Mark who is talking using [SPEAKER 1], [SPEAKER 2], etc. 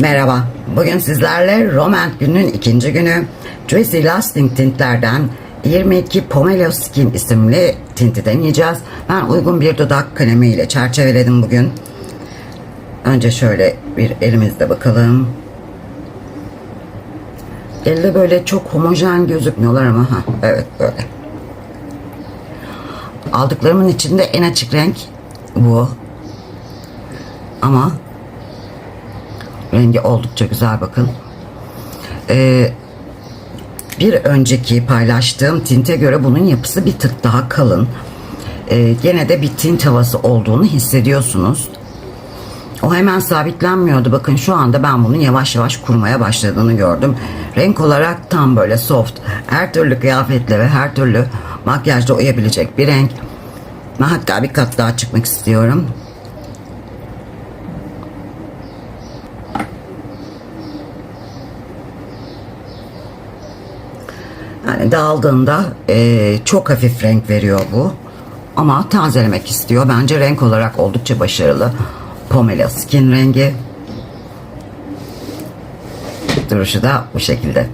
[SPEAKER 1] Merhaba, bugün sizlerle Romant günün ikinci günü Juicy Lasting tintlerden 22 Pomelo Skin isimli tinti deneyeceğiz. Ben uygun bir dudak kalemi ile çerçeveledim bugün. Önce şöyle bir elimizde bakalım. Elde böyle çok homojen gözükmüyorlar ama ha evet böyle. Aldıklarımın içinde en açık renk bu. Ama rengi oldukça güzel bakın. Ee, bir önceki paylaştığım tinte göre bunun yapısı bir tık daha kalın. Ee, gene de bir tint havası olduğunu hissediyorsunuz. O hemen sabitlenmiyordu. Bakın şu anda ben bunun yavaş yavaş kurumaya başladığını gördüm. Renk olarak tam böyle soft. Her türlü kıyafetle ve her türlü makyajda uyabilecek bir renk. Ben hatta bir kat daha çıkmak istiyorum. Yani dağıldığında eee, çok hafif renk veriyor bu. Ama tazelemek istiyor. Bence renk olarak oldukça başarılı. Pomelo Skin rengi. Duruşu da bu şekilde.